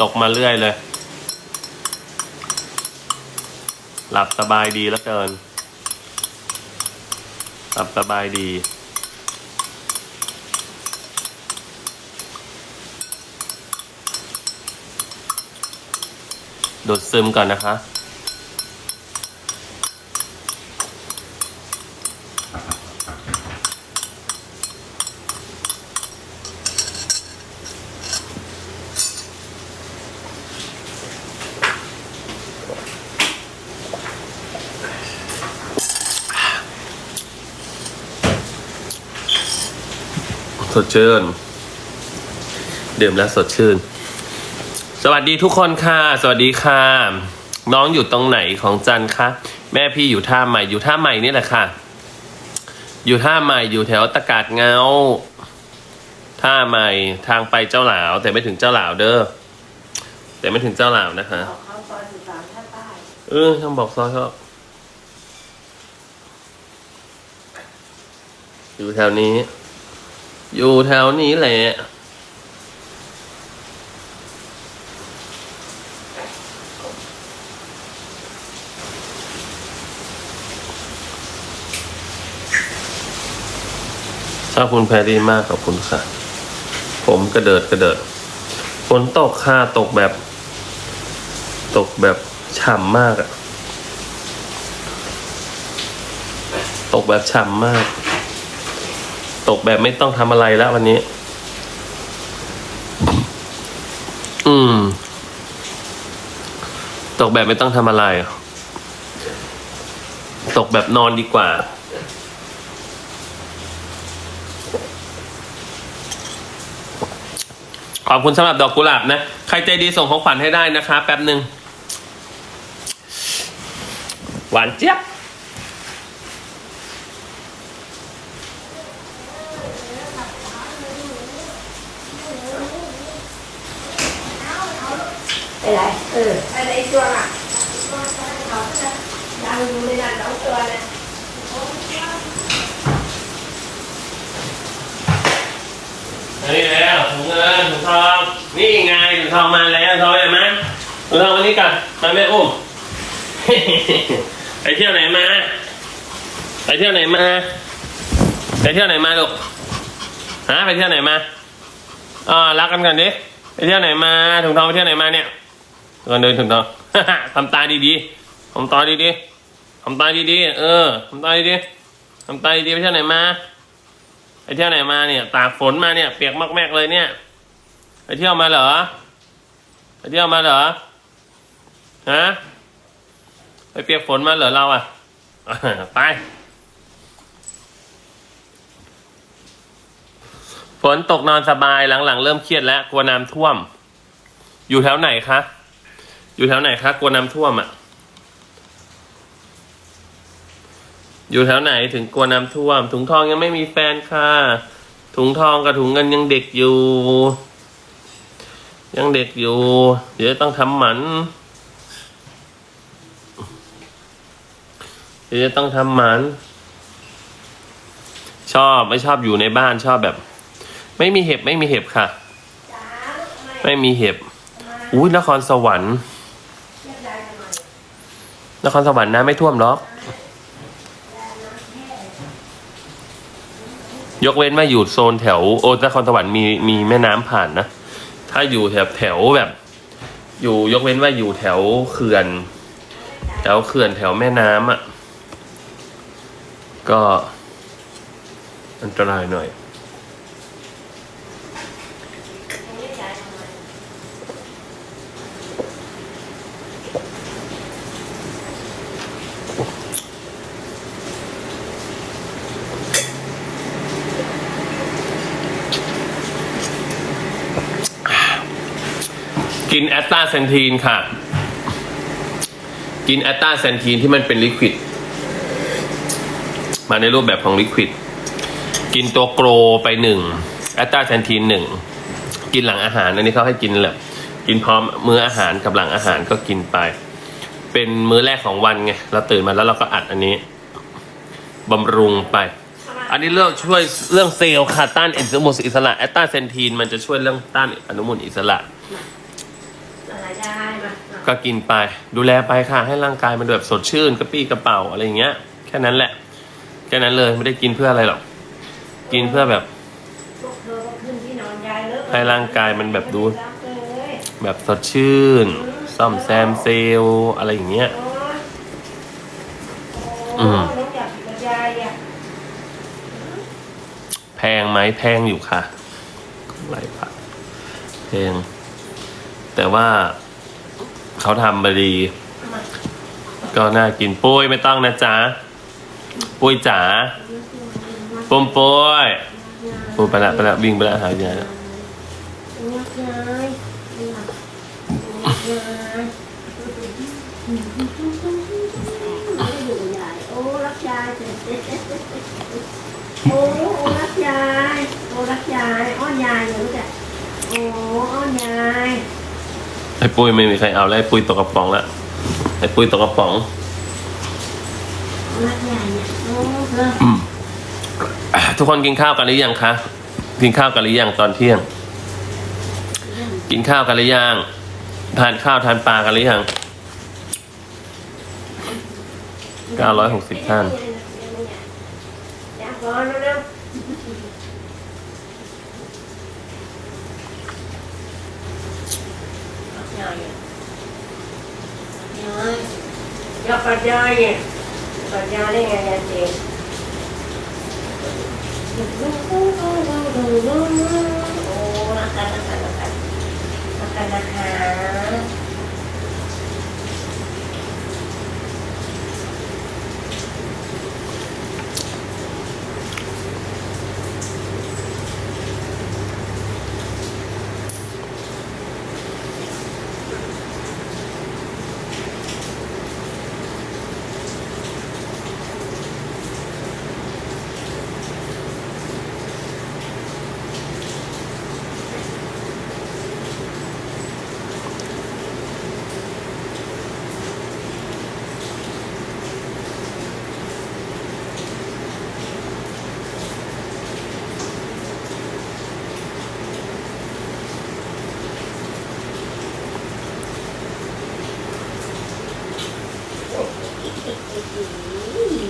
ตกมาเรื่อยเลย หลับสบายดีแล้วเกิน หลับสบายดี ดูดซึมก่อนนะคะ สดชื่น ดื่มแล้วสดชื่น สวัสดีทุกคนค่ะ สวัสดีค่ะ น้องอยู่ตรงไหนของจันทร์คะแม่พี่อยู่ท่าใหม่อยู่ท่าใหม่นี่แหละค่ะ อยู่ท่าใหม่อยู่แถวตะกาดเงาท่าใหม่ทางไปเจ้าหลาว แต่ไม่ถึงเจ้าหลาวเด้อแต่ไม่ถึงเจ้าหลาวนะคะเอาเขาซอยสุสานท่าใต้เออต้องบอกซอยเขาอยู่แถวนี้ อยู่แถวนี้แหละชอบคุณแพรรี่มากขอบคุณค่ะ ผมกระเดิดกระเดิดฝนตกค่ะตกแบบ ตกแบบฉ่ำมากอะตกแบบฉ่ำมาก ตกแบบไม่ต้องทำอะไรแล้ววันนี้ อืม ตกแบบไม่ต้องทำอะไร ตกแบบนอนดีกว่า ขอบคุณสำหรับดอกกุหลาบนะ ใครใจดีส่งของขวัญให้ได้นะคะ แป๊บหนึ่ง หวานเจี๊ยบ ไปไหน เออไปไหนตัวอะยังอยู่ในนั้นสองตัวเลยนี่แล้วถุงเงินถุงทองนี่ไงถุงทองมาแล้วทองเห็นไหมถุงทองวันนี้กันมาแม่อุ้มไปเที่ยวไหนมา ไปเที่ยวไหนมา ไปเที่ยวไหนมาลูกฮะไปเที่ยวไหนมาอ่ารักกันกันดิไปเที่ยวไหนมาถุงทองไปเที่ยวไหนมาเนี่ย ก่อนเดินถุงทองทำตาดีๆทำตาดีๆทำตาดีๆเออทำตาดีๆทำตาดีๆไปเที่ยวไหนมาไปเที่ยวไหนมาเนี่ย ตากฝนมาเนี่ย เปียกมากแมกเลยเนี่ยไปเที่ยวมาเหรอไปเที่ยวมาเหรอฮะไปเปียกฝนมาเหรอเราอะไปฝนตกนอนสบายหลังๆ เริ่มเครียดแล้วกลัวน้ำท่วม อยู่แถวไหนคะ อยู่แถวไหนคะกลัวน้ำท่วมอะ อยู่แถวไหนถึงกลัวน้ำท่วม ถุงทองยังไม่มีแฟนค่ะ ถุงทองกับถุงเงินยังเด็กอยู่ ยังเด็กอยู่ เดี๋ยวต้องทำหมัน เดี๋ยวต้องทำหมัน ชอบไม่ชอบอยู่ในบ้านชอบแบบ ไม่มีเห็บไม่มีเห็บค่ะ ไมไม่มีเห็บอุ้ยนครสวรรค์ เรียกยายทำไม นครสวรรค์น้ำไม่ท่วมหรอก ยกเว้นว่าอยู่โซนแถวโอนครสวรรค์มีมีแม่น้ำผ่านนะ ถ้าอยู่แถวแถวแบบ อยู่ยกเว้นว่าอยู่แถวเขื่อน แถวเขื่อนแถวแม่น้ำอะ ก็อันตรายหน่อย เรียกยายทำไม กินแอตตาเซนทีนค่ะ กินแอตตาเซนทีนที่มันเป็นลิควิด มาในรูปแบบของลิควิด กินตัวโกรไปหนึ่งแอตตาเซนทีนหนึ่ง กินหลังอาหาร อันนี้เขาให้กินแหละกินพร้อมมื้ออาหารกับหลังอาหารก็กินไป เป็นมื้อแรกของวันไง เราตื่นมาแล้วเราก็อัดอันนี้บำรุงไป อันนี้เรื่องช่วยเรื่องเซลล์ค่ะต้านอนุมูลอิสระแอตตาเซนทีนมันจะช่วยเรื่องต้านอนุมูลอิสระ ไรได้มามาก็กินไป ดูแลไปค่ะ ให้ร่างกายมันแบบสดชื่นกระปี้กระเป๋าอะไรอย่างเงี้ย แค่นั้นแหละ แค่นั้นเลยไม่ได้กินเพื่ออะไรหรอก กินเพื่อแบบ พวกเธอก็ขึ้นที่นอนยายเลอะให้ร่างกายมันแบบดู รับเลยแบบสดชื่น ซ่อมแซมเซลล์อะไรอย่างเงี้ย โอ้ยอืโอ้มยน้องอยากกินกับยายอะแพงไหมแพงอยู่ค่ะไรผักแพงแต่ว่า เขาทำมาดี ก็น่ากินปุ้ยไม่ต้องนะจ๊ะ ปุ้ยจ๋าปุ้มปุ้ยปุ้ยไปละไปละวิ่งไปละหายายละรักยายรักยยายโอ้รักยายโอ้รักยาย โอ้รักยาย อ้อนยายเลยรู้จักโอ้อ้อนยาย ไอ้ปุ้ยไม่มีใครเอาแล้วไอ้ปุ้ยตกกระป๋องละไอ้ปุ้ยตกกระป๋องรักยายเนี่ยโอ้เธออืมอะทุกคนกินข้าวกันหรือยังคะกินข้าวกันหรือยังตอนเที่ยง กินข้าวกันหรือยังทานข้าวทานปลากันหรือยัง960ท่าน อยากร้อนแล้วนะยาย ยายอยากกับยายเนี่ยกับยายได้ไงยายเจ๊โอ้รักกันรักกันรักกันรักกันนะคะ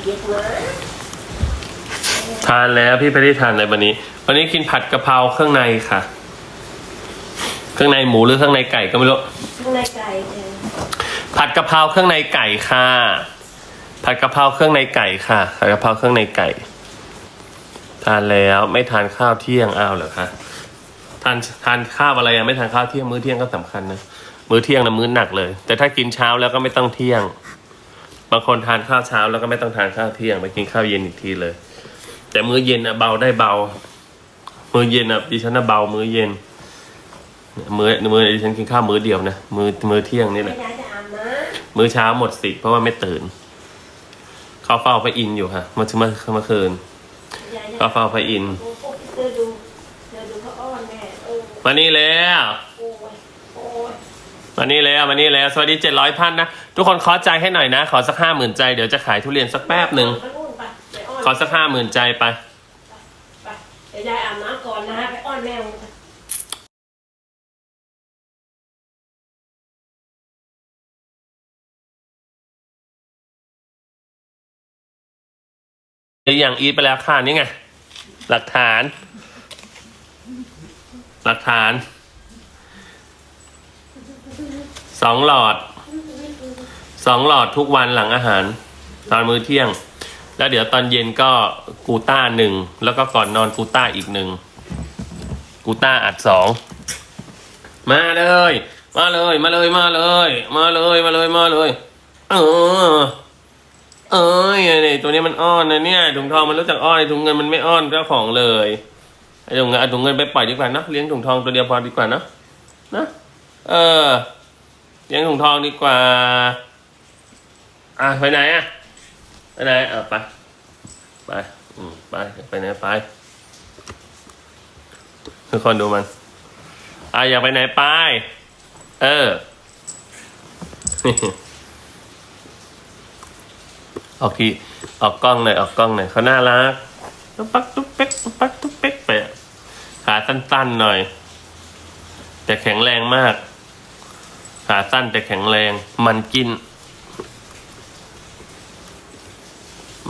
เด็กมา ทานแล้วพี่ไปได้ทานในวันนี้ วันนี้กินผัดกะเพราเครื่องในค่ะ เครื่องในหมูหรือเครื่องในไก่ก็ไม่รู้ข้างในไก่เองผัดกะเพราเครื่องในไก่ค่ะ ผัดกะเพราเครื่องในไก่ค่ะผัดกะเพราเครื่องในไก่ ทานแล้วไม่ทานข้าวเที่ยงอ้าวเหรอคะทานทานข้าวอะไรอะไม่ทานข้าวเที่ยงมื้อเที่ยงก็สำคัญนะมื้อเที่ยงนะมื้อหนักเลย แต่ถ้ากินเช้าแล้วก็ไม่ต้องเที่ยง บางคนทานข้าวเช้าแล้วก็ไม่ต้องทานข้าวเที่ยงไปกินข้าวเย็นอีกทีเลย แต่มื้อเย็นอะเบาได้เบา มื้อเย็นอะดิฉันอะเบามื้อเย็น มื้อมื้อดิฉันกินข้าวมื้อเดียวนะมื้อมื้อเที่ยงนี่แหไม่ละได้จะอาบน้มื้อเช้าหมดสิทธิ์เพราะว่าไม่ตื่น เขาเฝ้าพระอินทร์อยู่ค่ะเมื่อเมื่อเมื่อคืนำยายจะเขาเฝ้าพระอินทร์โอ้โหเธอดูเธอดูเขาอ้อนแม่โอ้มานี่แล้วโอ้ยโอ้ยมานี่แล้วมานี่แล้ว สวัสดีเจ็ดร้อยพันนะ ทุกคนขอใจให้หน่อยนะ ขอสักห้าหมื่นใจ เดี๋ยวจะขายทุเรียนสักแป๊บหนึ่ง ขอสักห้าหมื่นใจไปไปเดี๋ยวยายอาบน้ำก่อนนะฮะไปอ้อนแม่อย่างอีไปแล้วค่ะนี่ไง หลักฐาน หลักฐาน สองหลอด สองหลอดทุกวันหลังอาหาร ตอนมื้อเที่ยง แล้วเดี๋ยวตอนเย็นก็กูต้าหนึ่งแล้วก็ก่อนนอนกูต้าอีกหนึ่งกูต้าอัดสองมาเลย มาเลย มาเลย มาเลย มาเลย มาเลย มาเลย เออ เอ้ยไอ้นี่ตัวนี้มันอ้อนนะเนี่ยถุงทองมันรู้จักอ้อนไอ้ถุงเงินมันไม่อ้อนเจ้าของเลยไอ้ถุงเงินเอาถุงเงินไปปล่อยดีกว่านะเลี้ยงถุงทองตัวเดียวพอดีกว่านะนะเออเลี้ยงถุงทองดีกว่า อะไปไหนอะ ไปไหนเอะไป ไป อืม ไป ไปไหนไปทุกคนดูมันอะอยากไปไหนไป เออ ออกทีออกกล้องหน่อยออกกล้องหน่อยเขาน่ารักตุ๊กปักตุ๊กเป๊กตุ๊กปักตุ๊กเป๊กไปขาสั้นๆหน่อย แต่แข็งแรงมาก ขาสั้นแต่แข็งแรง มันกิน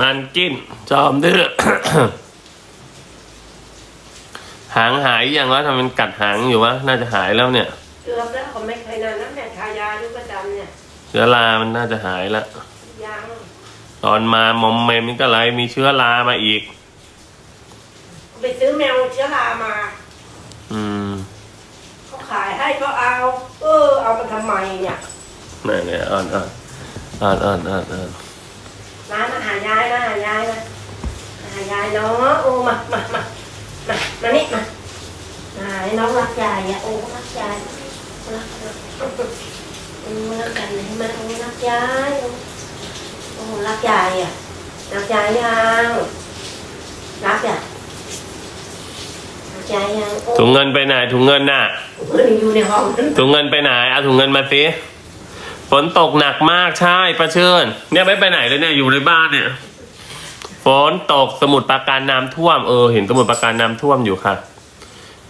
มันกินจอมดื้อหางหายยังวะทำไมมันกัดหางอยู่วะ น่าจะหายแล้วเนี่ยเกือบแล้วผมไม่เคยนานน้ำเนี่ยทายาอยู่ประจำเนี่ยเชื้อรามันน่าจะหายละยังตอนมามอมเมมนี่ก็ไรมีเชื้อรามาอีก ไปซื้อแมวเชื้อรามา อืมเขาขายให้ก็เอา เออ เอามาทำไมเนี่ยนี่เนี่ยอ่อนอ่อนอ่อนอ่อนอ่อนอ่อน มามาหายายมาหายายมามาหายายเนาะโอ้มามามามามานี่มามาให้น้องรักยายอะโอ้รักยายรักรักเออรักกันเลยมาโอ้รักยายโอ้รักยายอะรักยายยังรักอะรักยายยังถุงเงินไปไหนถุงเงินน่ะมันอยู่ในห้องถุงเงินไปไหนเอาถุงเงินมาสิ ฝนตกหนักมากใช่ประเชิญ เนี่ยไม่ไปไหนเลยเนี่ยอยู่ในบ้านเนี่ยฝนตกสมุดปราการน้ำท่วมเออเห็นสมุดปราการน้ำท่วมอยู่ค่ะ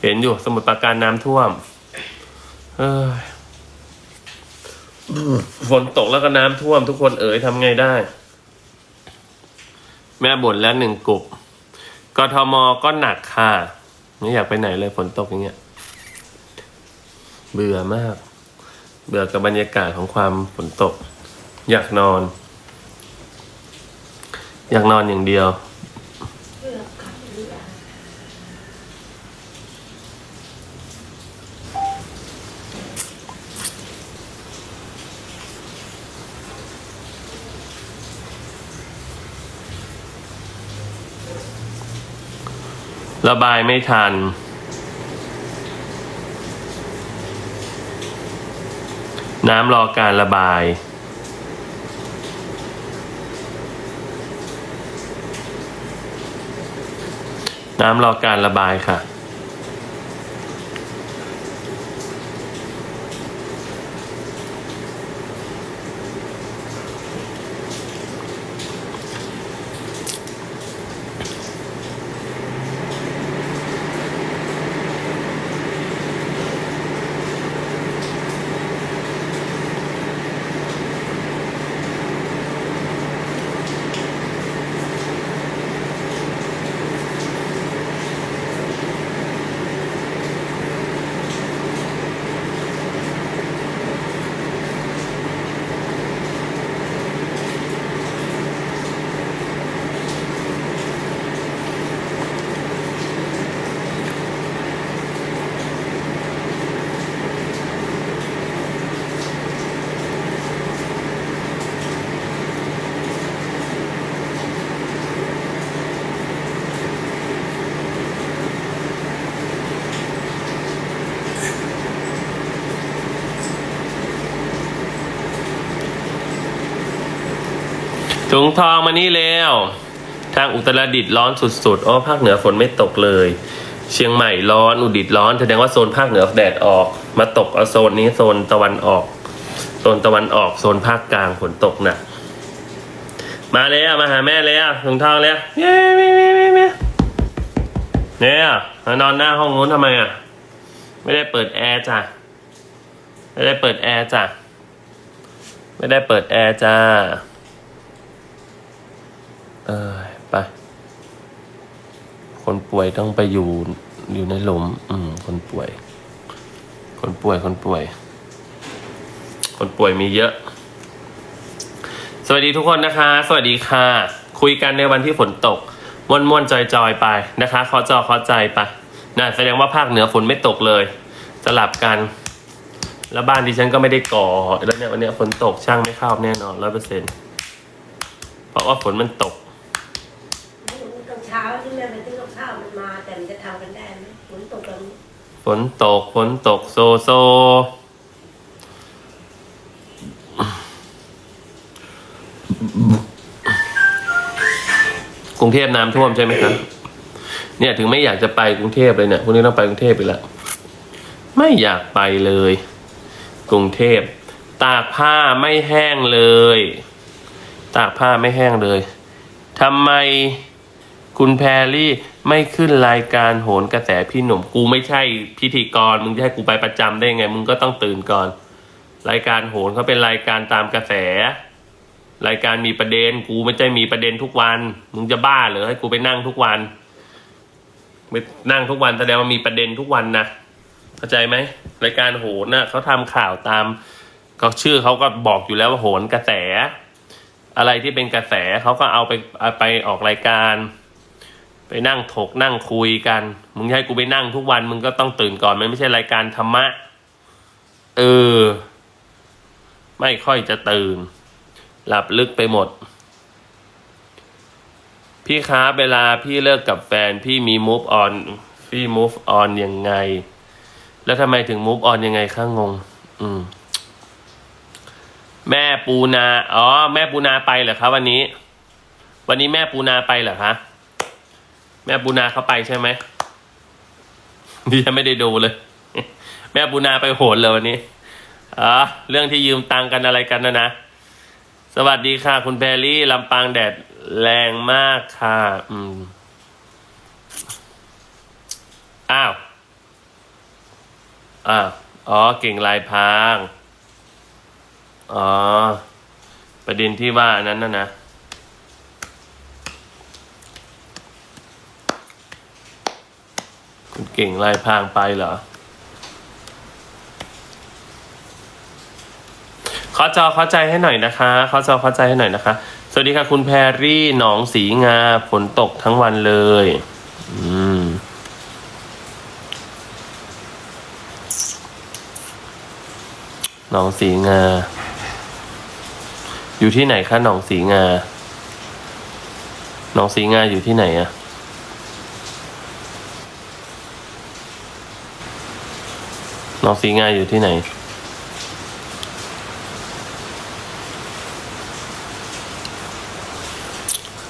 เห็นอยู่สมุดปราการน้ำท่วม เอ้ยฝนตกแล้วก็น้ำท่วมทุกคนเอ๋ยทำไงได้ แม่บ่นแล้วหนึ่งกุบกทมก็หนักค่ะไม่อยากไปไหนเลยฝนตกอย่างเงี้ย เบื่อมาก เบื่อกับบรรยากาศของความฝนตก อยากนอน อยากนอนอย่างเดียว ระบายไม่ทัน น้ำรอการระบาย น้ำรอการระบายค่ะ ถุงทองมานี่เร็วทางอุตรดิตถ์ร้อนสุดๆ อ๋อภาคเหนือฝนไม่ตกเลย เชียงใหม่ร้อนอุดิตถ์ร้อนแสดงว่าโซนภาคเหนือแดดออก มาตกเอาโซนนี้โซนตะวันออก โซนตะวันออกโซนภาคกลางฝนตกหนักมาเลยอะมาหาแม่เลยอะถุงทองเลยอะเย้เย้เย้เย้เย้เนี่ยมานอนหน้าห้องนู้นทำไมอะ ไม่ได้เปิดแอร์จ้ะไม่ได้เปิดแอร์จ้ะไม่ได้เปิดแอร์จ้า เออไป คนป่วยต้องไปอยู่อยู่ในหลุม อืม คนป่วย คนป่วยคนป่วย คนป่วยมีเยอะ สวัสดีทุกคนนะคะ สวัสดีค่ะ คุยกันในวันที่ฝนตกม่วนม่วนจอยจอยๆไปนะคะขอจอขอใจไปนะแสดงว่าภาคเหนือฝนไม่ตกเลยสลับกัน แล้วบ้านดิฉันก็ไม่ได้ก่อ แล้วเนี่ยวันนี้ฝนตกช่างไม่เข้าแน่นอนร้อยเปอร์เซ็นเพราะว่าฝนมันตก ไม่รู้ตอนเช้า ที่แม่ไปซื้อกับข้าวมันมา แต่มันจะทำกันได้ไหมฝนตกแบบนี้ฝนตกฝนตกโซโซ กรุงเทพน้ำท่วมใช่ไหมครับ เนี่ยถึงไม่อยากจะไปกรุงเทพเลยเนี่ยพรุ่งนี้ต้องไปกรุงเทพไปล้วไม่อยากไปเลย กรุงเทพตากผ้าไม่แห้งเลย ตากผ้าไม่แห้งเลยทำไม คุณแพรรี่ไม่ขึ้นรายการโหนกระแสพี่หนุ่ม กูไม่ใช่พิธีกร มึงจะให้กูไปประจำได้ไง มึงก็ต้องตื่นก่อน รายการโหนเขาเป็นรายการตามกระแส รายการมีประเด็น กูไม่ใช่มีประเด็นทุกวัน มึงจะบ้าเหรอให้กูไปนั่งทุกวันไปนั่งทุกวันแสดงว่ามีประเด็นทุกวันนะเข้าใจไหมรายการโหนน่ะเขาทำข่าวตามเขาชื่อเขาก็บอกอยู่แล้วว่าโหนกระแส อะไรที่เป็นกระแสเขาก็เอาไปาไปออกรายการ นั่งถกนั่งคุยกัน มึงให้กูไปนั่งทุกวัน มึงก็ต้องตื่นก่อน มันไม่ใช่รายการธรรมะ เออ ไม่ค่อยจะตื่น หลับลึกไปหมด พี่ครับเวลาพี่เลิกกับแฟน พี่มี move on พี่ move on ยังไง แล้วทำไมถึง move on ยังไงข้างงง อืม แม่ปูนา อ๋อ แม่ปูนาไปเหรอคะวันนี้ วันนี้แม่ปูนาไปเหรอคะ แม่ปูนาเขาไปใช่ไหมดิฉันไม่ได้ดูเลย แม่ปูนาไปโหนเลยวันนี้อ๋อเรื่องที่ยืมตังกันอะไรกันนะนะ สวัสดีค่ะ คุณแพรรี่ลำปางแดดแรงมากค่ะ อืม อ้าว อ้าว อ๋อ เก่งลายพาง อ๋อ ประเด็นที่ว่านนั้นนะนะ คุณ เก่งลายพรางไปเหรอขอจอเข้าใจให้หน่อยนะคะขอจอเข้าใจให้หน่อยนะคะ สวัสดีค่ะคุณแพรรี่หนองสีงาฝนตกทั้งวันเลย อืมหนองสีงา อยู่ที่ไหนคะหนองสีงาหนองสีงาอยู่ที่ไหนอะ นองสีง่ายอยู่ที่ไหน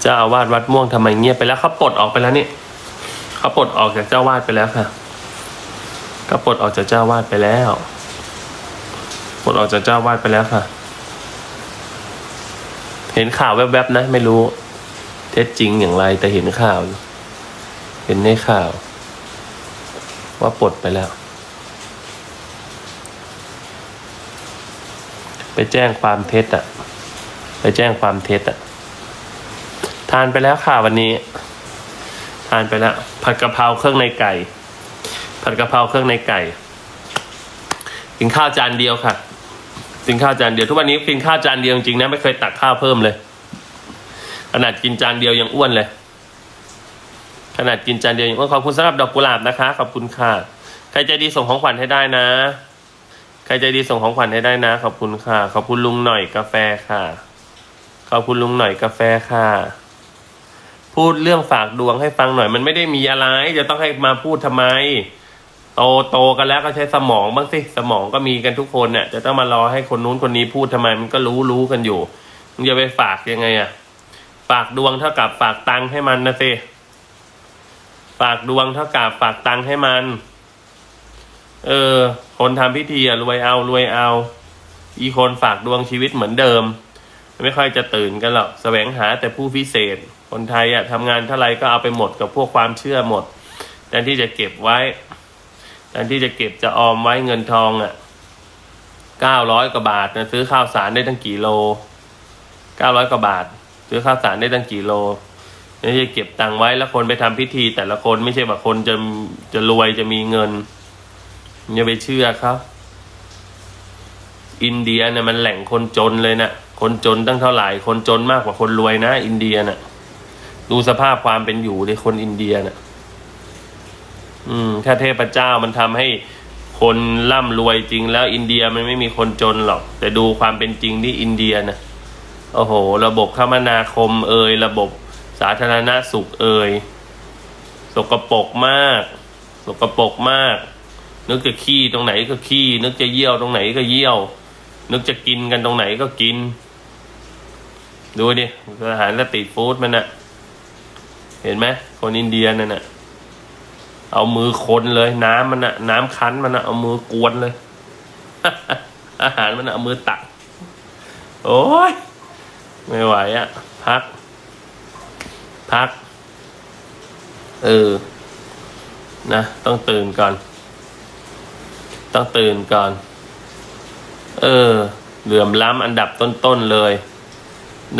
เจ้าอาวาสวัดม่วงทำไมเงียบไปแล้วเขาปลดออกไปแล้วนี่เขาปลดออกจากเจ้าวาดไปแล้วค่ะเขาปลดออกจากเจ้าวาดไปแล้วปลดออกจากเจ้าวาดไปแล้วค่ะ เห็นข่าวแวบๆนะ ไม่รู้ เท็จจริงอย่างไรแต่เห็นข่าว เห็นในข่าว ว่าปลดไปแล้ว ไปแจ้งความเท็จอะไปแจ้งความเท็จอะทานไปแล้วค่ะวันนี้ ทานไปแล้วผัดกะเพราเครื่องในไก่ ผัดกะเพราเครื่องในไก่กินข้าวจานเดียวค่ะกินข้าวจานเดียวทุกวันนี้กินข้าวจานเดียวจริงๆนะไม่เคยตักข้าวเพิ่มเลยขนาดกินจานเดียวยังอ้วนเลย ขนาดกินจานเดียวยังอ้วนขอบคุณสำหรับดอกกุหลาบนะคะ ขอบคุณค่ะ ใครใจดีส่งของขวัญให้ได้นะ ใครใจดีส่งของขวัญให้ได้นะ ขอบคุณค่ะ ขอบคุณลุงหน่อยกาแฟค่ะ ขอบคุณลุงหน่อยกาแฟค่ะ พูดเรื่องฝากดวงให้ฟังหน่อย มันไม่ได้มีอะไร จะต้องให้มาพูดทำไม โตโตกันแล้วก็ใช้สมองบ้างสิ สมองก็มีกันทุกคนเนี่ยจะต้องมารอให้คนนู้นคนนี้พูดทำไม มันก็รู้รู้กันอยู่มึงจะไปฝากยังไงอะฝากดวงเท่ากับฝากตังค์ให้มันนะสิ ฝากดวงเท่ากับฝากตังค์ให้มัน เออ คนทำพิธีอะรวยเอารวยเอา อีคนฝากดวงชีวิตเหมือนเดิม ไม่ค่อยจะตื่นกันหรอกแสวงหาแต่ผู้พิเศษ คนไทยอะทำงานเท่าไรก็เอาไปหมดกับพวกความเชื่อหมดแทนที่จะเก็บไว้แทนที่จะเก็บจะออมไว้เงินทองอะเก้าร้อยกว่าบาทนะซื้อข้าวสารได้ตั้งกี่โลเก้าร้อยกว่าบาท ซื้อข้าวสารได้ตั้งกี่โลไม่ใช่เก็บตังค์ไว้แล้วคนไปทำพิธี แต่ละคนไม่ใช่ว่าคนจะจะรวยจะมีเงิน อย่าไปเชื่อครับอินเดียเนี่ยมันแหล่งคนจนเลยนะคนจนตั้งเท่าไหร่ คนจนมากกว่าคนรวยนะ อินเดียน่ะ ดูสภาพความเป็นอยู่ในคนอินเดียน่ะ อืม ถ้าเทพเจ้ามันทำให้คนร่ำรวยจริง แล้วอินเดียมันไม่มีคนจนหรอก แต่ดูความเป็นจริงที่อินเดียนะโอ้โห ระบบคมนาคม เอ่ยระบบสาธารณสุขเอ่ยสกปรกมาก สกปรกมาก นึกจะขี้ตรงไหนก็ขี้ นึกจะเยี่ยวตรงไหนก็เยี่ยว นึกจะกินกันตรงไหนก็กิน ดูดิอาหารสตรีทฟู้ดมันอะเห็นไหมคนอินเดียนั่นน่ะ เอามือคนเลย น้ำมันอะน้ำคั้นมันอะเอามือกวนเลย อาหารมันอะเอามือตัก โอ้ยไม่ไหวอะพัก พัก เออ นะ ต้องตื่นก่อน ต้องตื่นก่อน เออ เหลื่อมล้ำอันดับต้นๆเลย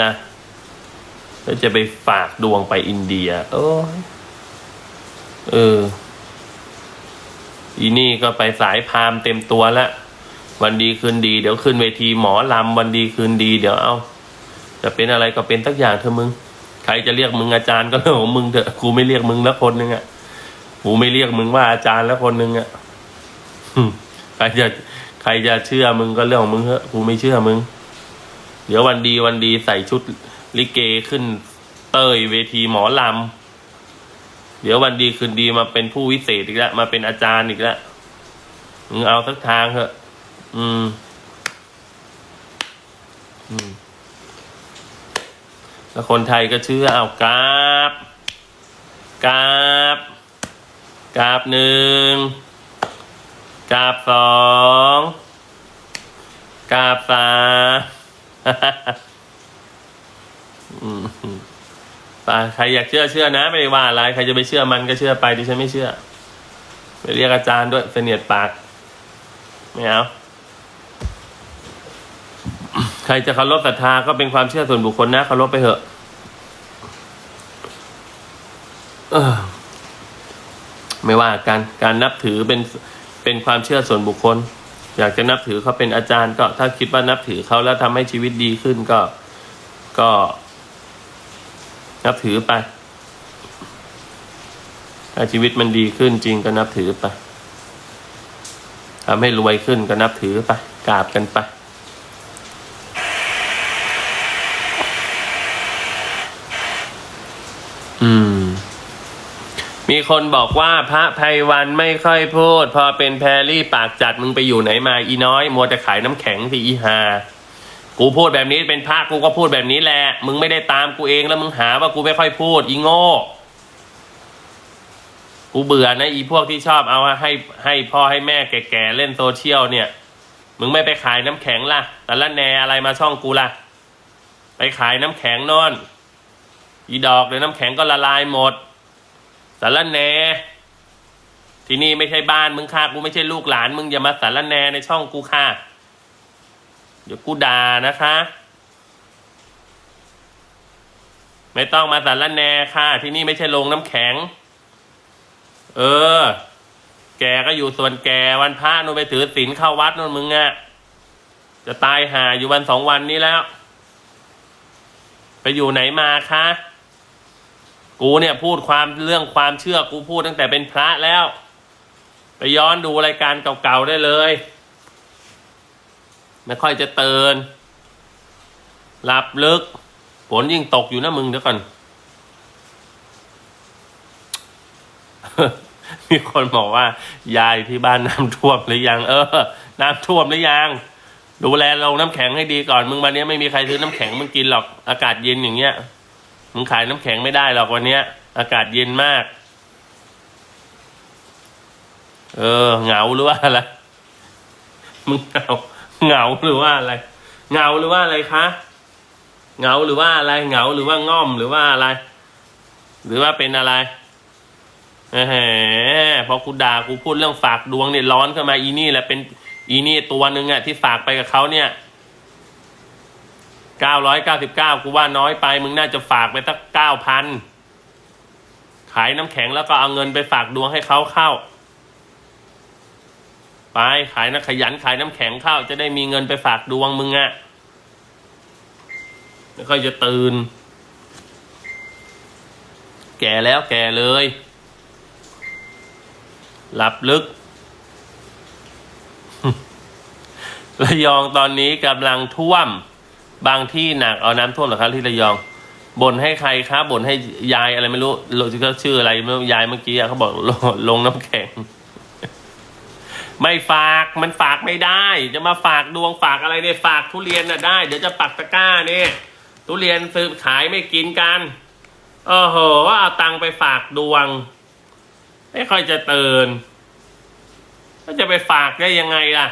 นะแล้วจะไปฝากดวงไปอินเดีย โอ้เออ อีนี่ก็ไปสายพามเต็มตัวแล้ววันดีคืนดี เดี๋ยวขึ้นเวทีหมอลำวันดีคืนดี เดี๋ยวเอาจะเป็นอะไรก็เป็นสักอย่างเถอมึง ใครจะเรียกมึงอาจารย์ก็เรื่องของมึงเถอะกูไม่เรียกมึงแล้วคนนึงอะ่ะกูไม่เรียกมึงว่าอาจารย์แล้วคนนึงอะ่ะ ใครจะใครจะเชื่อมึงก็เรื่องของมึงเถอะกูไม่เชื่อมึง เดี๋ยววันดีวันดีใส่ชุดลิเกขึ้นเตยเวทีหมอลำเดี๋ยววันดีคืนดีมาเป็นผู้วิเศษอีกแล้วมาเป็นอาจารย์อีกแล้วมึงเอาสักทางเถอะ อืม อืมแล้วคนไทยก็เชื่อเอากราบกราบกราบหนึ่ง กราบสองกราบสามอืมไปใครอยากเชื่อเชื่อนะ ไม่ได้ว่าอะไรใครจะไปเชื่อมันก็เชื่อไปดิฉันไม่เชื่อไปเรียกอาจารย์ด้วยเสนียดปากไม่เอาใครจะเคารพศรัทธาก็เป็นความเชื่อส่วนบุคคลนะเคารพไปเถอะไม่ว่ากันการนับถือเป็น เป็นความเชื่อส่วนบุคคล อยากจะนับถือเขาเป็นอาจารย์ก็ถ้าคิดว่านับถือเขาแล้วทำให้ชีวิตดีขึ้นก็ก็ นับถือไปถ้าชีวิตมันดีขึ้นจริงก็นับถือไปทำให้รวยขึ้นก็นับถือไปกราบกันไป มีคนบอกว่าพระไพวันไม่ค่อยพูด พอเป็นแพรรี่ปากจัดมึงไปอยู่ไหนมาอีน้อย มัวแต่ขายน้ำแข็งสิอีหากูพูดแบบนี้เป็นพระกูก็พูดแบบนี้แหละ มึงไม่ได้ตามกูเองแล้วมึงหาว่ากูไม่ค่อยพูด อีโง่กูเบื่อนะอีพวกที่ชอบเอาให้ให้พ่อให้แม่แก่ๆเล่นโซเชียลเนี่ย มึงไม่ไปขายน้ำแข็งล่ะแต่ละแนอะไรมาช่องกูล่ะ ไปขายน้ำแข็งนอน อีดอกเดี๋ยวน้ำแข็งก็ละลายหมด สารแหนที่นี่ไม่ใช่บ้านมึงค่ะกูไม่ใช่ลูกหลานมึงอย่ามาสารแหนในช่องกูค่ะ เดี๋ยวกูด่านะคะ ไม่ต้องมาสารแหนค่ะ ที่นี่ไม่ใช่โรงน้ำแข็ง เออ แกก็อยู่ส่วนแกวันพระนู่นไปถือศีลเข้าวัดนู่นมึงอะจะตายหาอยู่วันสองวันนี้แล้ว ไปอยู่ไหนมาคะ กูเนี่ยพูดความเรื่องความเชื่อกูพูดตั้งแต่เป็นพระแล้ว ไปย้อนดูรายการเก่าๆได้เลย ไม่ค่อยจะเตือนหลับลึกฝนยิ่งตกอยู่นะมึงเดี๋ยวก่อน มีคนบอกว่า ยายที่บ้านน้ำท่วมหรือยัง เออ น้ำท่วมหรือยัง ดูแลลงน้ำแข็งให้ดีก่อน มึงวันนี้ไม่มีใครซื้อน้ำแข็งมึงกินหรอก อากาศเย็นอย่างเงี้ย มึงขายน้ำแข็งไม่ได้หรอกวันเนี้ย อากาศเย็นมาก เออ เหงาหรือว่าอะไร มึงเหงา เหงาหรือว่าอะไร เหงาหรือว่าอะไรคะ เหงาหรือว่าอะไร เหงาหรือว่าง่อมหรือว่าอะไร หรือว่าเป็นอะไรแหมพอกูด่ากูพูดเรื่องฝากดวงเนี่ยร้อนขึ้นมาอีนี่แหละเป็นอีนี่ตัวหนึ่งอะที่ฝากไปกับเขาเนี่ย เก้าร้อยเก้าสิบเก้ากูว่าน้อยไป มึงน่าจะฝากไปสักเก้าพันขายน้ำแข็งแล้วก็เอาเงินไปฝากดวงให้เขาเข้า ไปขายนะขยันขายน้ำแข็งเข้า จะได้มีเงินไปฝากดวงมึงอะไม่ค่อยจะตื่น แก่แล้วแก่เลย หลับลึกระยองตอนนี้กำลังท่วม บางที่หนักเอาน้ำท่วมเหรอครับที่ระยองบ่นให้ใครครับบ่นให้ยายอะไรไม่รู้โลจิก็ชื่ออะไรไม่รู้ยายเมื่อกี้เขาบอกลงลงน้ำแข็ง ไม่ฝากมันฝากไม่ได้ จะมาฝากดวงฝากอะไรเนี่ยฝากทุเรียนน่ะได้ เดี๋ยวจะปักตะกร้าเนี่ยทุเรียนซื้อขายไม่กินกันโอ้โหว่าเอาตังค์ไปฝากดวง ไม่ค่อยจะเตือนก็จะไปฝากได้ยังไงล่ะ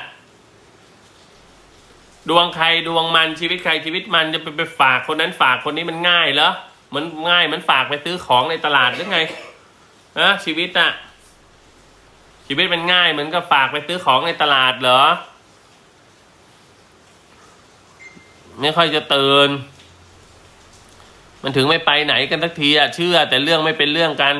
ดวงใครดวงมันชีวิตใครชีวิตมันจะไปไปฝากคนนั้นฝากคนนี้มันง่ายเหรอมันง่ายมันฝากไปซื้อของในตลาดหรือไงนะชีวิตอะชีวิตมันง่ายเหมือนกับฝากไปซื้อของในตลาดเหรอ ไม่ค่อยจะตื่นมันถึงไม่ไปไหนกันสักทีอะเชื่อแต่เรื่องไม่เป็นเรื่องกัน